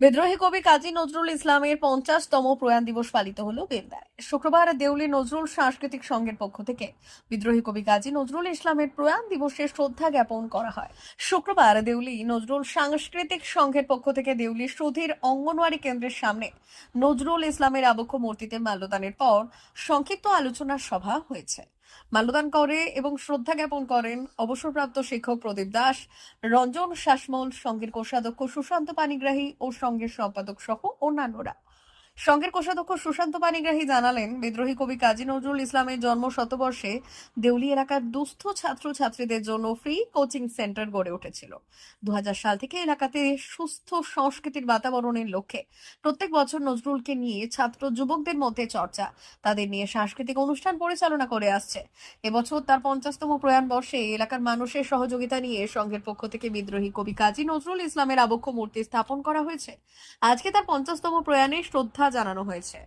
বিদ্রোহী কবি কাজী নজরুল ইসলামের পঞ্চাশতম প্রয়াণ দিবস পালিত হল বেলদায় শুক্রবার দেউলি নজরুল সাংস্কৃতিক সংঘের পক্ষ থেকে বিদ্রোহী কবি কাজী নজরুল ইসলামের প্রয়াণ দিবসে শ্রদ্ধা জ্ঞাপন করা হয়। শুক্রবার দেউলি নজরুল সাংস্কৃতিক সংঘের পক্ষ থেকে দেউলি সুধীর অঙ্গনওয়াড়ি কেন্দ্রের সামনে নজরুল ইসলামের আবক্ষ মূর্তিতে মাল্যদানের পর সংক্ষিপ্ত আলোচনা সভা হয়েছে। মাল্যদান করে এবং শ্রদ্ধা জ্ঞাপন করেন অবসরপ্রাপ্ত শিক্ষক প্রদীপ দাস, রঞ্জন শাসমল সংঘের কোষাধ্যক্ষ সুশান্ত পানিগ্রাহী ও সঙ্গের সম্পাদক সহ অন্যান্যরা। সংঘের কোষাধ্যক্ষ সুশান্ত পানিগ্রাহী জানালেন, বিদ্রোহী কবি কাজী নজরুল ইসলামের জন্ম শতবর্ষে দেউলি এলাকার দুস্থ ছাত্র ছাত্রীদের জন্য ফ্রি কোচিং সেন্টার গড়ে উঠেছিল। দু সাল থেকে এলাকাতে সুস্থ সংস্কৃতির বাতাবরণের লক্ষ্যে প্রত্যেক বছর নজরুলকে নিয়ে ছাত্র যুবকদের মধ্যে চর্চা, তাদের নিয়ে সাংস্কৃতিক অনুষ্ঠান পরিচালনা করে আসছে। এবছর তার পঞ্চাশতম প্রয়াণ বর্ষে এলাকার মানুষের সহযোগিতা নিয়ে সংঘের পক্ষ থেকে বিদ্রোহী কবি কাজী নজরুল ইসলামের আবক্ষ মূর্তি স্থাপন করা হয়েছে। আজকে তার পঞ্চাশতম প্রয়াণে শ্রদ্ধা জানানো হয়েছে।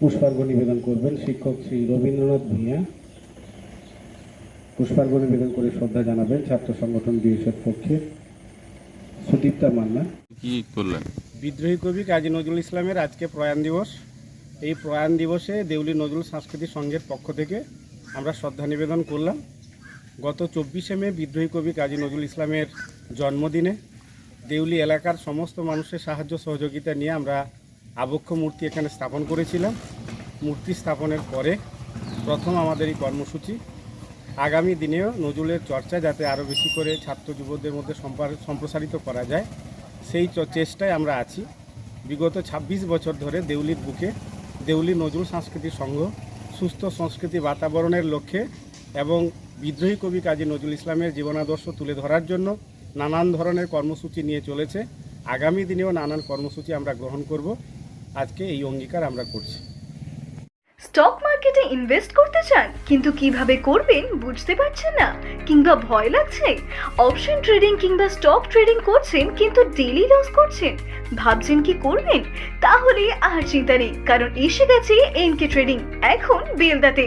পুষ্পার্ঘ্য নিবেদন করবেন শিক্ষক শ্রী রবীন্দ্রনাথ ভূঁইয়া পুষ্পার্ঘ্য নিবেদন করে শ্রদ্ধা জানাবেন ছাত্র সংগঠন বিএসএফ পক্ষে। সুদীপ্তা মান্না। কি করলেন? বিদ্রোহী কবি কাজী নজরুল ইসলামের আজকে প্রয়াণ দিবস। এই প্রয়াণ দিবসে দেউলি নজরুল সাংস্কৃতিক সংঘের পক্ষ থেকে আমরা শ্রদ্ধা নিবেদন করলাম। গত চব্বিশে মে বিদ্রোহী কবি কাজী নজরুল ইসলামের জন্মদিনে দেউলি এলাকার সমস্ত মানুষের সাহায্য সহযোগিতা নিয়ে আমরা আবক্ষ মূর্তি এখানে স্থাপন করেছিলাম। মূর্তি স্থাপনের পরে প্রথম আমাদের এই কর্মসূচি। আগামী দিনেও নজরুলের চর্চা যাতে আরও বেশি করে ছাত্র যুবকদের মধ্যে সম্পার- সম্প্রসারিত করা যায়, সেই চেষ্টায় আমরা আছি। বিগত ২৬ বছর ধরে দেউলির বুকে দেউলি নজরুল সাংস্কৃতিক সংঘ, সুস্থ সংস্কৃতি বাতাবরণের লক্ষ্যে এবং বিদ্রোহী কবি কাজী নজরুল ইসলামের জীবনাদর্শ তুলে ধরার জন্য নানান ধরনের কর্মসূচি নিয়ে চলেছে। আগামী দিনেও নানান কর্মসূচি আমরা গ্রহণ করব। আজকে এই অঙ্গীকার আমরা করছি। স্টক মার্কেটে ইনভেস্ট করতে চান, কিন্তু কীভাবে করবেন বুঝতে পারছেন না, কিংবা ভয় লাগছে? অপশন ট্রেডিং কিংবা স্টক ট্রেডিং করছেন, কিন্তু ডেলি লস করছেন, ভাবছেন কি করবেন? তাহলে আর চিন্তা নেই, কারণ এসে গেছে এনকে ট্রেডিং, এখন বেলদাতে।